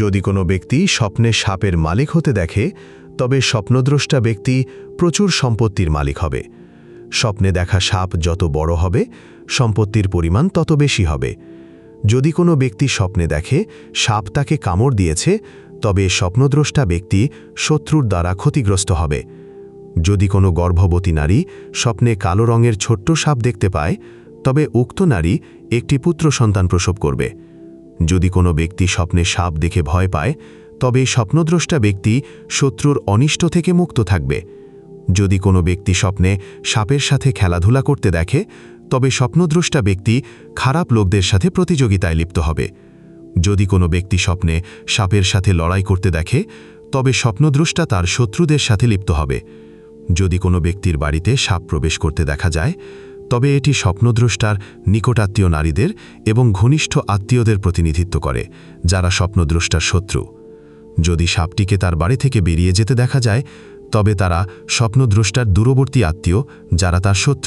যদি কোনো ব্যক্তি স্বপ্নে সাপের মালিক হতে দেখে, তবে স্বপ্নদ্রষ্টা ব্যক্তি প্রচুর সম্পত্তির মালিক হবে। স্বপ্নে দেখা সাপ যত বড় হবে, সম্পত্তির পরিমাণ তত বেশি হবে। যদি কোনো ব্যক্তি স্বপ্নে দেখে সাপ তাকে কামড় দিয়েছে, তবে স্বপ্নদ্রষ্টা ব্যক্তি শত্রুর দ্বারা ক্ষতিগ্রস্ত হবে। যদি কোনো গর্ভবতী নারী স্বপ্নে কালো রঙের ছোট্ট সাপ দেখতে পায়, তবে উক্ত নারী একটি পুত্র সন্তান প্রসব করবে। যদি কোনো ব্যক্তি স্বপ্নে সাপ দেখে ভয় পায়, তবে স্বপ্নদ্রষ্টা ব্যক্তি শত্রুর অনিষ্ট থেকে মুক্ত থাকবে। যদি কোনো ব্যক্তি স্বপ্নে সাপের সাথে খেলাধুলা করতে দেখে, তবে স্বপ্নদ্রষ্টা ব্যক্তি খারাপ লোকদের সাথে প্রতিযোগিতায় লিপ্ত হবে। যদি কোনো ব্যক্তি স্বপ্নে সাপের সাথে লড়াই করতে দেখে, তবে স্বপ্নদ্রষ্টা তার শত্রুদের সাথে লিপ্ত হবে। যদি কোনো ব্যক্তির বাড়িতে সাপ প্রবেশ করতে দেখা যায় তবে এটি স্বপ্নদ্রষ্টার নিকটাত্মীয় নারীদের এবং ঘনিষ্ঠ আত্মীয়দের প্রতিনিধিত্ব করে, যারা স্বপ্নদ্রষ্টার শত্রু। যদি সাপটিকে তার বাড়ি থেকে বেরিয়ে যেতে দেখা যায়, তবে তারা স্বপ্নদ্রষ্টার দূরবর্তী আত্মীয় যারা তার শত্রু।